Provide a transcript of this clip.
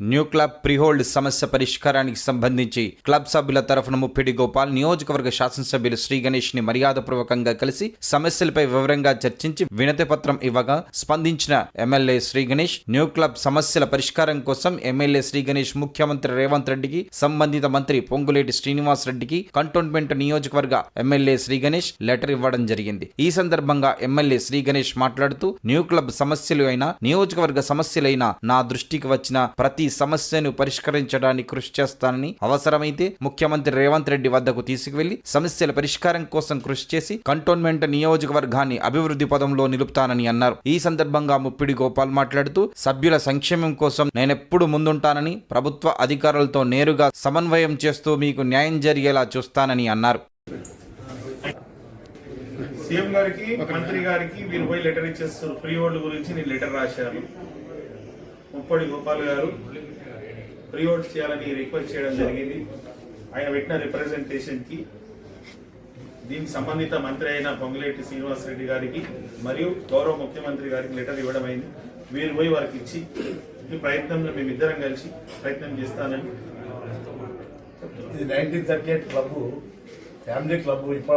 New club ప్రీహోల్డ్ సమస్య పరిష్కారానికి సంబంధించి క్లబ్ సభ్యుల తరఫున ముప్పిడి గోపాల్ నియోజకవర్గ శాసనసభ్యులు శ్రీ గణేష్ని మర్యాదపూర్వకంగా కలిసి సమస్యలపై వివరంగా చర్చించి వినతి పత్రం ఇవ్వగా స్పందించిన MLA Shri Ganesh new club సమస్యల పరిష్కారం కోసం ఎమ్మెల్యే శ్రీ గణేష్ ముఖ్యమంత్రి రేవంత్ రెడ్డికి సంబంధిత మంత్రి పొంగులేటి శ్రీనివాస్ రెడ్డికి కంటోన్మెంట్ నియోజకవర్గ ఎమ్మెల్యే శ్రీ గణేష్ లెటర్ ఇవ్వడం జరిగింది. ఈ సందర్భంగా ఎమ్మెల్యే శ్రీ గణేష్ మాట్లాడుతూ న్యూ క్లబ్ సమస్యలు అయినా నియోజకవర్గ సమస్యలైనా నా దృష్టికి వచ్చిన ప్రతి సమస్యను పరిష్కరించడానికి కృషి చేస్తానని అవసరమైతే ముఖ్యమంత్రి రేవంత్ రెడ్డి వద్దకు తీసుకువెళ్ళి సమస్యల పరిష్కారం కోసం కృషి చేసి కంటోన్మెంట్ నియోజకవర్గాన్ని అభివృద్ధి పదంలో నిలుపుతానని అన్నారు. ఈ సందర్భంగా ముప్పిడి గోపాల్ మాట్లాడుతూ సభ్యుల సంక్షేమం కోసం నేనెప్పుడు ముందుంటానని ప్రభుత్వ అధికారులతో నేరుగా సమన్వయం చేస్తూ మీకు న్యాయం జరిగేలా చూస్తానని అన్నారు. సీఎం గారికి మంత్రి గారికి వీరు పోయి లెటర్ ఇచ్చేస్తారు ఫ్రీ హోల్డ్ గురించి నేను లెటర్ రాశాను. ముప్పడి గోపాల్ గారు హోల్డ్ చేయాలని రిక్వెస్ట్ చేయడం జరిగింది. ఆయన పెట్టిన రిప్రజెంటేషన్కి దీనికి సంబంధిత మంత్రి అయిన పొంగులేటి శ్రీనివాస్ రెడ్డి గారికి మరియు గౌరవ ముఖ్యమంత్రి గారికి లెటర్ ఇవ్వడం అయింది. వీరు పోయి వారికి ఇచ్చి ఈ ప్రయత్నంలో మేమిద్దరం కలిసి ప్రయత్నం చేస్తానని ఇది nineteen thirty eight club family club ఇప్పటి